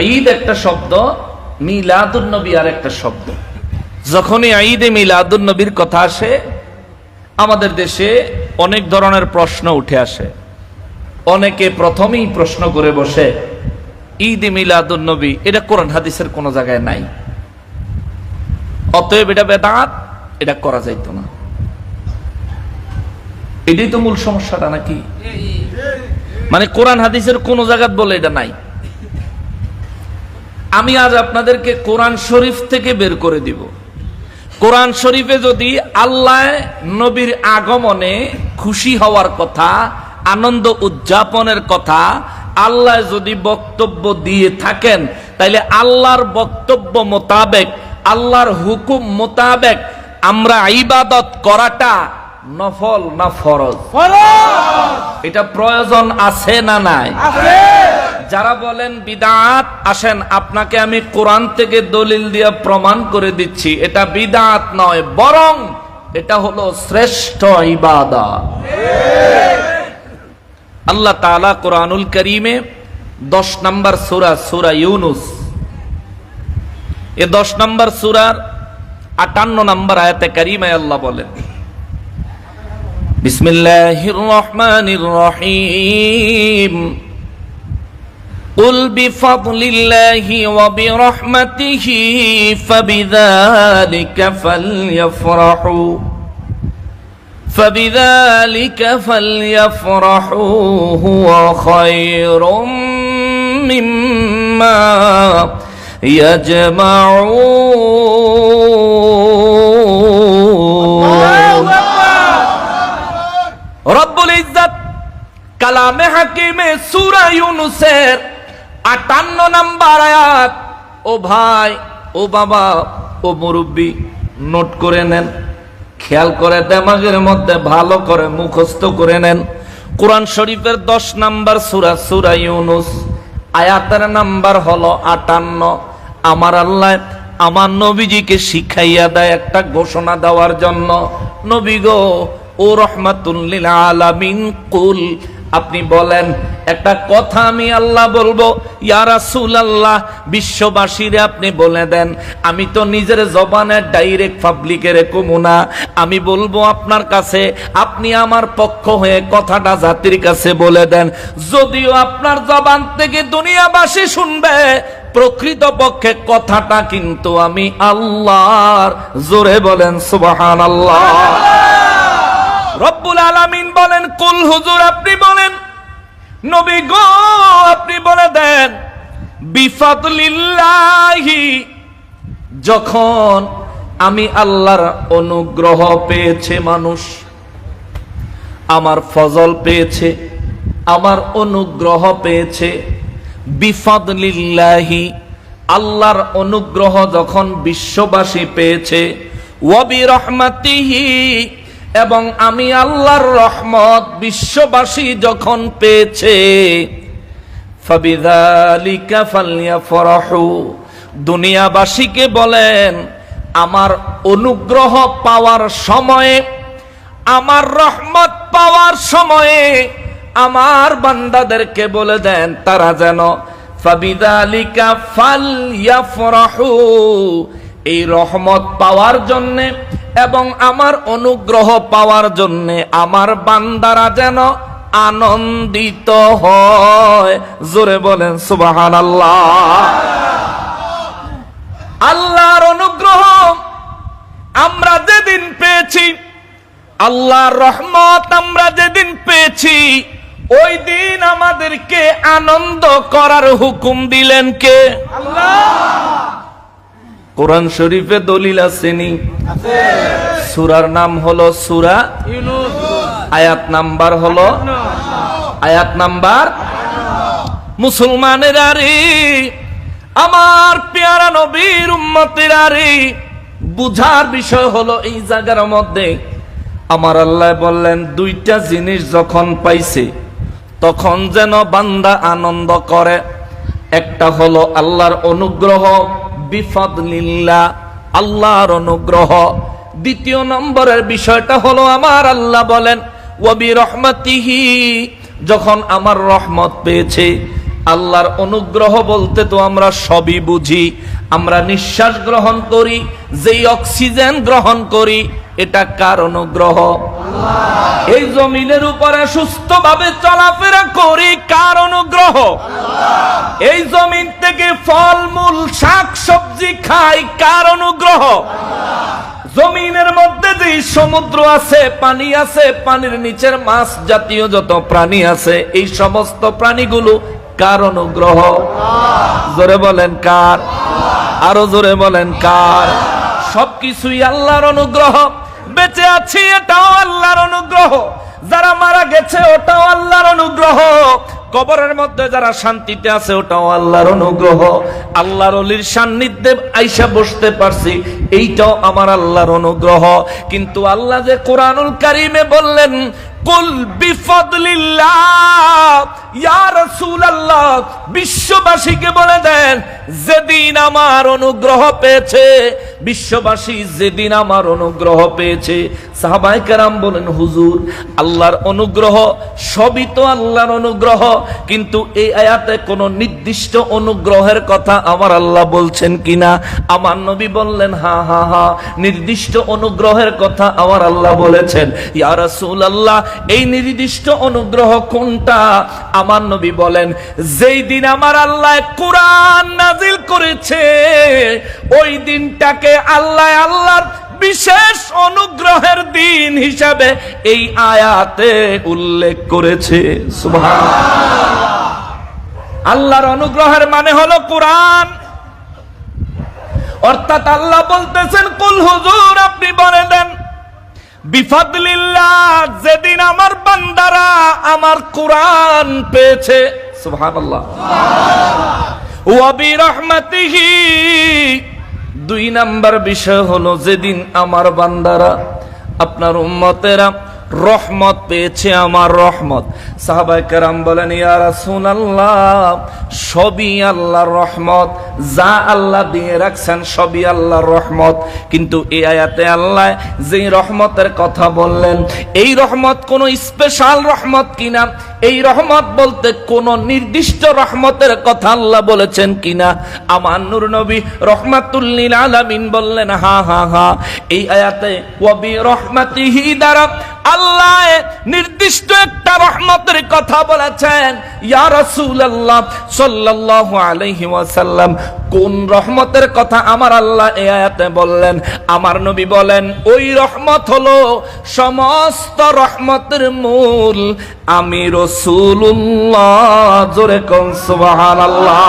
ঈদ একটা শব্দ, মিলাদুন নবী আর একটা শব্দ। যখনই ঈদে মিলাদুন নবীর কথা আসে, আমাদের দেশে অনেক ধরনের প্রশ্ন উঠে আসে। অনেকে প্রথমেই প্রশ্ন করে বসে, ঈদ মিলাদুন নবী, এটা কোরআন হাদিসের কোনো জায়গায় নাই। অতএব এটা বেদাত, এটা করা যাইতো না। এটাই তো মূল সমস্যাটা নাকি? মানে কোরআন হাদিসের কোন জায়গাত বলে এটা নাই। আমি আজ আপনাদেরকে কোরআন শরীফ থেকে বের করে দিব। কোরআন শরীফে যদি আল্লাহ নবীর আগমনে খুশি হওয়ার কথা আনন্দ উদযাপনের কথা আল্লাহ যদি বক্তব্য দিয়ে থাকেন তাইলে আল্লাহর বক্তব্য মোতাবেক আল্লাহর হুকুম মোতাবেক আমরা ইবাদত করাটা নফল না ফরজ? এটা প্রয়োজন আছে না নাই? যারা বলেন বিদাত, আসেন, আপনাকে আমি কোরআন থেকে দলিল দিয়ে প্রমাণ করে দিচ্ছি, এটা বিদাত নয়, বরং এটা হলো শ্রেষ্ঠ ইবাদা আল্লাহ তাআলা কোরআনুল করিমে দশ নম্বর সুরা সুরা ইউনুস। এ দশ নম্বর সুরার আটান্ন নম্বর আয়াতে করিমায় আল্লাহ বলেন, বিসমিল্লাহির রহমানির রহিম। قل بفضل الله وبرحمته فبذلك فليفرحوا فبذلك فليفرحوا هو خير مما يجمعون رب العزت كلام حكيم سورة يونسير 58 নাম্বার আয়াত। ও ভাই, ও বাবা, ও মুরব্বী, নোট করে নেন। খেয়াল করে দেমাগের মধ্যে ভালো করে মুখস্থ করে নেন। কোরআন শরীফের দশ নাম্বার সুরা সুরা ইউনুস। আয়াতের নাম্বার হলো আটান্ন। আমার আল্লাহ আমার নবীজিকে শিখাইয়া দেয় একটা ঘোষণা দেওয়ার জন্য। নবী গো, ও রহমাতুল্লিল আলামিন, কুল আপনি বলেন, একটা কথা আমি আল্লাহ বলব, ইয়া আল্লাহ বিশ্ববাসীরে আপনি বলে দেন, আমি তো নিজের জবানে ডাইরেক্ট পাবলিকের কমুনা আমি বলব আপনার কাছে, আপনি আমার পক্ষ হয়ে কথাটা জাতির কাছে বলে দেন, যদিও আপনার জবান থেকে দুনিয়াবাসী শুনবে প্রকৃত পক্ষে কথাটা কিন্তু আমি আল্লাহর, জোরে বলেন সুবহানাল্লাহ। রব্বুল আলামিন বলেন, কুল হুজুর, আপনি বলেন। নবী গো, আপনি বলে দেন, বিফাদলিল্লাহি। যখন আমি আল্লাহর অনুগ্রহ পেয়েছে মানুষ, আমার ফজল পেয়েছে, আমার অনুগ্রহ পেয়েছে, বিফাদলিল্লাহি, আল্লাহর অনুগ্রহ যখন বিশ্ববাসী পেয়েছে ওয়াবি রহমাতিহি এবং আমি আল্লাহর রহমত বিশ্ববাসী যখন পেয়েছে দুনিয়াবাসীকে বলেন, আমার অনুগ্রহ পাওয়ার সময়ে, আমার রহমত পাওয়ার সময়ে আমার বান্দাদেরকে বলে দেন, তারা যেন ফাবিদালিকা ফাল এই রহমত পাওয়ার জন্যে এবং আমার অনুগ্রহ পাওয়ার জন্যে আমার বান্দারা যেন আনন্দিত হয়। জোরে বলেন সুবাহান আল্লাহ আল্লাহর অনুগ্রহ, আমরা যেদিন পেয়েছি, আল্লাহর রহমত আমরা যেদিন পেয়েছি, ওই দিন আমাদেরকে আনন্দ করার হুকুম দিলেন কে? কোরআন শরীফে দলিল আসেনি সুরার নাম হলো সুরা আয়াত নাম্বার হলো আয়াত নাম্বার মুসলমানের আরে, আমার পেয়ারা নবীর উম্মতের আরে, বুঝার বিষয় হলো এই জায়গার মধ্যে আমার আল্লাহ বললেন, দুইটা জিনিস যখন পাইছে, তখন যেন বান্দা আনন্দ করে। একটা হলো আল্লাহর অনুগ্রহ বিফাদলিল্লাহ, আল্লাহর অনুগ্রহ। দ্বিতীয় নম্বরের বিষয়টা হলো, আমার আল্লাহ বলেন ওয়াবি রহমতিহি যখন আমার রহমত পেয়েছে, আল্লাহর অনুগ্রহ বলতে তো আমরা সবই বুঝি, আমরা নিঃশ্বাস গ্রহণ করি, যেই অক্সিজেন গ্রহণ করি, এটা কার অনুগ্রহ? এই জমিনের উপরে সুস্থভাবে চলাফেরা করি, কার অনুগ্রহ? এই জমিন থেকে ফলমূল শাক সবজি খাই, কার অনুগ্রহ? জমিনের মধ্যে যে সমুদ্র আছে, পানি আছে, পানির নিচের মাছ জাতীয় যত প্রাণী আছে, এই সমস্ত প্রাণীগুলো কার অনুগ্রহ? জোরে বলেন কার? আরও জোরে বলেন কার? সবকিছুই আল্লাহর অনুগ্রহ। বেঁচে আছি, এটাও আল্লাহর অনুগ্রহ। যারা মারা গেছে, ওটাও আল্লাহর অনুগ্রহ। কবরের মধ্যে যারা শান্তিতে আছে, ওটাও আল্লাহর অনুগ্রহ। আল্লাহর অলির সান্নিধ্যে আইসা বসতে পারছি, এইটাও আমার আল্লাহর অনুগ্রহ। কিন্তু আল্লাহ যে কোরআনুল কারিমে বললেন বিশ্ববাসীকে বলে দেন, যেদিন আমার অনুগ্রহ পেয়েছে, বিশ্ববাসী যেদিন আমার অনুগ্রহ পেয়েছে। সাহাবাই বলেন, হুজুর, আল্লাহর অনুগ্রহ, সবই তো আল্লাহর অনুগ্রহ, কিন্তু এই আয়াতে কোনো নির্দিষ্ট অনুগ্রহের কথা আমার আল্লাহ বলছেন কিনা? আমার নবী বললেন, হা হা হা, নির্দিষ্ট অনুগ্রহের কথা আমার আল্লাহ বলেছেন। ইয়া রাসূলুল্লাহ এই নির্দিষ্ট অনুগ্রহ কোনটা? আমার নবী বলেন, যেই দিন আমার আল্লাহ কোরআন নাজিল করেছে, ওই দিনটাকে আল্লাহ আল্লাহর বিশেষ অনুগ্রহের দিন হিসাবে এই আয়াতে উল্লেখ করেছে। আল্লাহর অনুগ্রহের মানে হলো কোরআন। অর্থাৎ আল্লাহ বলতেছেন, কুল হুজুর, আপনি বলে দেন বিফাদলিল্লাহ, যেদিন আমার বান্দারা আমার কোরআন পেয়েছে। সুবহানাল্লাহ। ওয়া বিরহমাতিহি, দুই নাম্বার বিষয় হলো, যেদিন আমার বান্দারা, আপনার উম্মতেরা রহমত পেয়েছে আমার রহমত। সাহাবাই কেরাম বলেন, ইয়া রাসূলুল্লাহ, সবই আল্লাহর রহমত। যা আল্লাহ দিয়ে রাখছেন, সবই আল্লাহর রহমত। কিন্তু এই আয়াতে আল্লাহ যেই রহমতের কথা বললেন, এই রহমত কোনো স্পেশাল রহমত কিনা? এই রহমত বলতে কোন নির্দিষ্ট রহমতের কথা আল্লাহ বলেছেন কিনা? আমার নূর নবী রহমাতুল্লিল আলামিন বললেন, হা হা হা। এই আয়াতে ওয়াবি রহমাতিহি দ্বারা আল্লাহ নির্দিষ্ট একটা রহমতের কথা বলেছেন, ইয়া রাসূলুল্লাহ সাল্লাল্লাহু আলাইহি ওয়াসাল্লাম, কোন রহমতের কথা আমার আল্লাহ এই আয়াতে বললেন? আমার নবী বলেন, ওই রহমত হলো সমস্ত রহমতের মূল। আমি রসুল্লাহ জোরে কোন সুবহানাল্লাহ।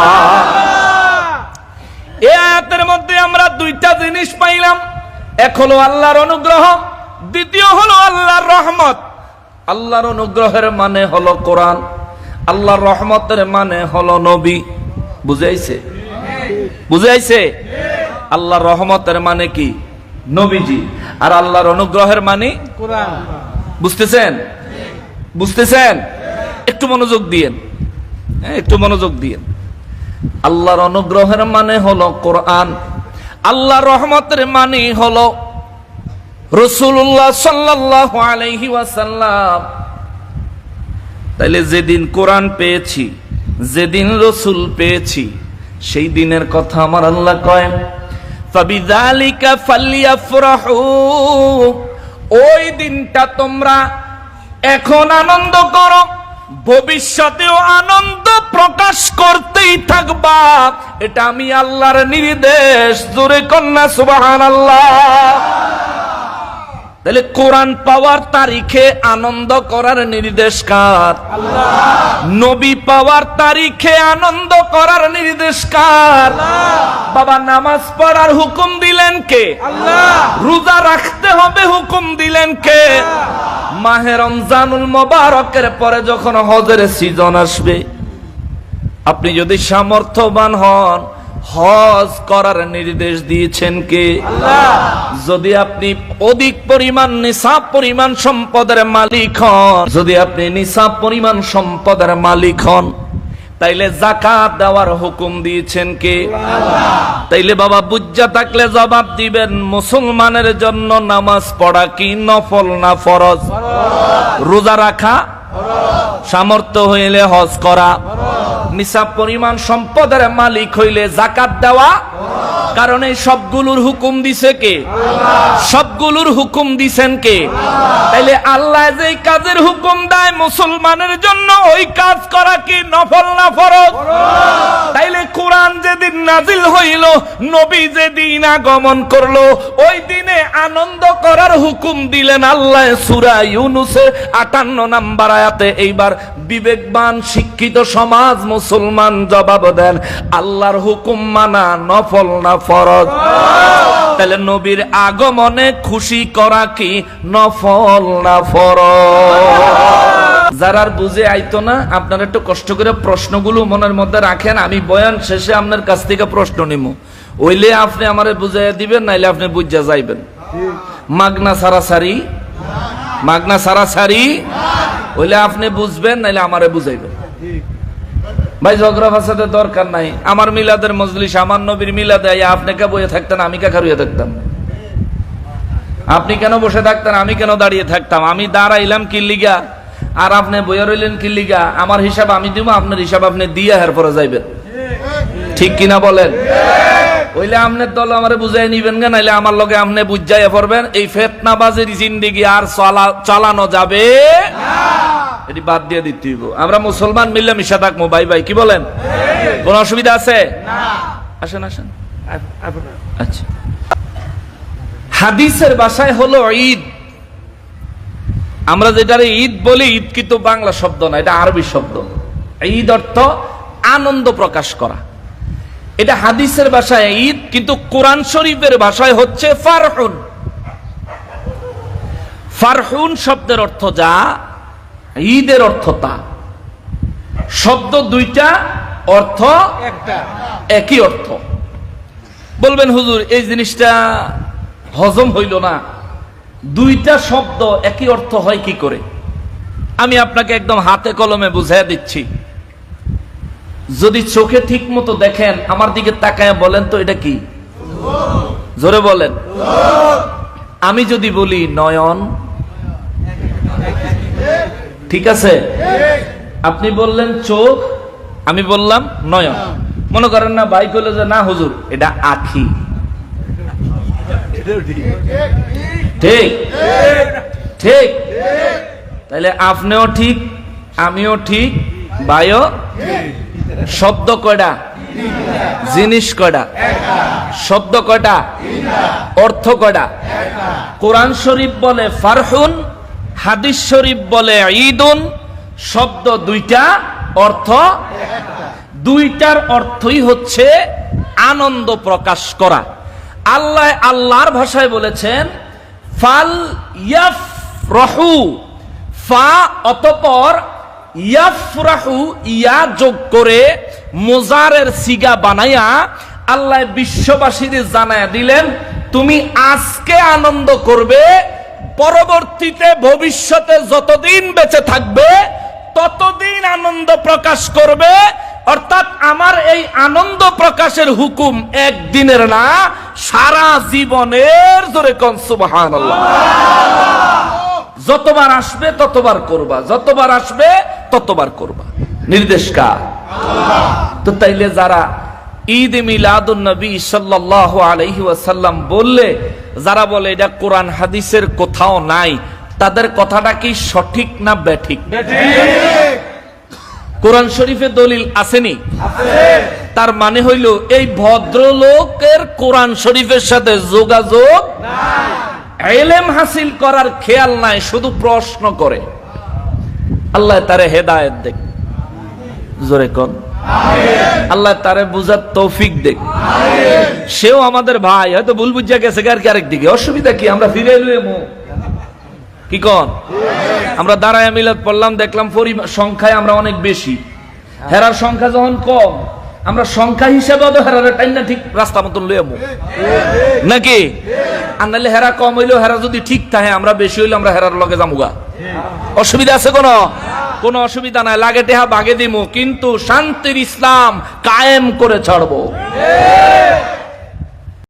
এই আয়াতের মধ্যে আমরা দুইটা জিনিস পাইলাম, এক হলো আল্লাহর অনুগ্রহ দ্বিতীয় হলো আল্লাহর রহমত। আল্লাহর অনুগ্রহের মানে হলো কোরআন। আল্লাহর রহমতের মানে হলো নবী। বুঝাইছে? বুঝাইছে? আল্লাহর রহমতের মানে কি? নবীজি। আর আল্লাহর অনুগ্রহের মানে? কোরআন। বুঝতেছেন? বুঝতেছেন? একটু মনোযোগ দিয়েন। হ্যাঁ, একটু মনোযোগ দিয়েন। আল্লাহর অনুগ্রহের মানে হলো কোরআন। আল্লাহর রহমতের মানে হলো রসুল্লাহ সাল্লাহ আলাইহি ওয়াসাল্লাম। তাইলে যেদিন কোরআন পেয়েছি, যেদিন রসুল পেয়েছি, সেই দিনের কথা আমার আল্লাহ কয়, ফাবিযালিকা ফালিয়াফরাহু ওই দিনটা তোমরা এখন আনন্দ করো, ভবিষ্যতেও আনন্দ প্রকাশ করতেই থাকবা। এটা আমি আল্লাহর নির্দেশ, জোরে কন্যা সুবাহান আল্লাহ তাহলে কোরআন পাওয়ার তারিখে আনন্দ করার নির্দেশ কার? নবী পাওয়ার তারিখে আনন্দ করার নির্দেশ কার? বাবা, নামাজ পড়ার হুকুম দিলেন কে? রোজা রাখতে হবে হুকুম দিলেন কে? মাহে রমজানুল মোবারকের পরে যখন হজের সিজন আসবে, আপনি যদি সামর্থ্যবান হন হজ করার নির্দেশ দিয়েছেন কে? যদি আপনি অধিক পরিমাণ নিসাব পরিমাণ সম্পদের মালিক হন যদি আপনি নিসাব পরিমাণ সম্পদের মালিক হন তাইলে জাকাত দেওয়ার হুকুম দিয়েছেন কে? তাইলে বাবা বুজ্জা থাকলে জবাব দিবেন মুসলমানের জন্য নামাজ পড়া কি নফল না ফরজ? রোজা রাখা? সামর্থ্য হইলে হজ করা? নিসাব পরিমাণ সম্পদের মালিক হইলে জাকাত দেওয়া কারণ এই সবগুলোর হুকুম দিছে কে? সবগুলোর হুকুম দিছেন কে? তাইলে আল্লাহ যে কাজের হুকুম দেয় মুসলমানের জন্য, ওই কাজ করা কি নফল না ফরজ? তাইলে কোরআন যেদিন নাজিল হইল, নবী যেদিন আগমন করল, ওই দিনে আনন্দ করার হুকুম দিলেন আল্লাহ। সূরা ইউনুসের 58 নাম্বার আয়াতে এইবার বিবেকবান, শিক্ষিত সমাজ মুসলমান জবাব দেন, আল্লাহর হুকুম মানা নফল না ফরজ। তাহলে নবীর আগমনে খুশি করা কি নফল না ফরজ? যারা আর বুঝে আইতো না, আপনারা একটু কষ্ট করে প্রশ্নগুলো মনের মধ্যে রাখেন, আমি বয়ান শেষে আপনার কাছ থেকে প্রশ্ন নিব ওইলে আপনি আমারে বুঝাই দিবেন, নাইলে আপনি বুঝা যাইবেন। মাগনা সারা সারাসারি, মাগনা সারাসারি। ওইলে আপনি বুঝবেন, নাইলে আমারে বুঝাইবেন। ভাই, ঝগড়া ফাসাদের দরকার নাই। আমার মিলাদের মজলিস, আমার নবীর মিলাদে আপনি কে বইয়ে থাকতেন, আমি কে খারুয়ে থাকতাম? আপনি কেন বসে থাকতেন, আমি কেন দাঁড়িয়ে থাকতাম? আমি দাঁড়াইলাম কি লিগা? আর আপনি বইয়া রইলেন কি লিগা? আমার হিসাব আমি দিব আপনার হিসাব আপনি দিয়ে হের পরে যাইবেন। ঠিক কিনা বলেন? ওইলে আমনের দল আমারে বুঝাই নিবেন গা নাইলে আমার লগে আমনে বুঝাইয়া পড়বেন এই ফেতনাবাজের জিন্দিগি আর চলা- চালানো যাবে এটি বাদ দিয়ে দিতে হইব। আমরা মুসলমান মিললে মিশা থাকব। ভাই ভাই কি বলেন? কোন অসুবিধা আছে? আসেন আসেন। আচ্ছা। হাদিসের ভাষায় হলো ঈদ। আমরা যেটারে ঈদ বলি ঈদ কিন্তু বাংলা শব্দ না এটা আরবি শব্দ। ঈদ অর্থ আনন্দ প্রকাশ করা। এটা হাদিসের ভাষায় ঈদ কিন্তু কোরআন শরীফের ভাষায় হচ্ছে ফারহুন। ফারহুন শব্দের অর্থ যা ঈদের অর্থ তা। শব্দ দুইটা অর্থ একটা। একই অর্থ। বলবেন হুজুর এই জিনিসটা হজম হইল না। দুইটা শব্দ একই অর্থ হয় কি করে? আমি আপনাকে একদম হাতে কলমে বুঝাই দিচ্ছি। যদি চোখে ঠিক মতো দেখেন, আমার দিকে তাকায় বলেন তো এটা কি? জোরে বলেন। আমি যদি বলি নয়ন, ঠিক আছে? আপনি বললেন চোখ, আমি বললাম নয়ন। মনে করেন না, ভাই কইলো যে, না, হুজুর, এটা আখি। ঠিক? ঠিক? তাহলে আপনিও ঠিক, আমিও ঠিক, ভাইও শব্দ কয়টা? জিনিস কয়টা? শব্দ কয়টা? অর্থ কয়টা? কোরআন শরীফ বলে ফারহুন, হাদিস শরীফ বলে ঈদুন, শব্দ দুইটা, অর্থ দুইটার অর্থই হচ্ছে আনন্দ প্রকাশ করা। আল্লাহ আল্লাহর ভাষায় বলেছেন, ফাল ইয়াফ রহু ফা অতপর ইয়াফরাহু, ইয়া যোগ করে মোজারের সিগা বানাইয়া আল্লাহ বিশ্ববাসীর জানায় দিলেন, তুমি আজকে আনন্দ করবে, পরবর্তীতে ভবিষ্যতে যতদিন বেঁচে থাকবে, ততদিন আনন্দ প্রকাশ করবে। অর্থাৎ আমার এই আনন্দ প্রকাশের হুকুম একদিনের না, সারা জীবনের জোরে কন সুবহানাল্লাহ। যতবার আসবে ততবার করবা, যতবার আসবে ততবার করবা। নির্দেশ কার? তো তাইলে যারা ঈদ মিলাদুন নবী আলাইহি ওয়াসাল্লাম বললে যারা বলে এটা কোরআন হাদিসের কোথাও নাই তাদের কথাটা কি সঠিক না ব্যাঠিক কোরআন শরীফে দলিল আসেনি? তার মানে হইল এই ভদ্রলোকের কোরআন শরীফের সাথে যোগাযোগ এলেম হাসিল করার খেয়াল নাই শুধু প্রশ্ন করে। আল্লাহ তারে হেদায়ত দেখ। জোরে কন। আল্লাহ তারে বুঝার তৌফিক দেখ। সেও আমাদের ভাই, হয়তো ভুল বুঝা গেছে আর কি আরেক দিকে। অসুবিধা কি? আমরা ফিরে এলো কি কন? আমরা দাঁড়ায় মিলাদ পড়লাম, দেখলাম সংখ্যায় আমরা অনেক বেশি। হেরার সংখ্যা যখন কম আমরা সংখ্যা হিসেবে তো হেরারে টাইম না, ঠিক? রাস্তা মতন লই আমু। নাকি? আর নাহলে হেরা কম হইলেও হেরা যদি ঠিক থাকে, আমরা বেশি হইলে আমরা হেরার লগে যামুগা। অসুবিধা আছে কোনো? কোনো অসুবিধা নাই। লাগে টেহা বাগে দিমু, কিন্তু শান্তির ইসলাম কায়েম করে ছাড়বো।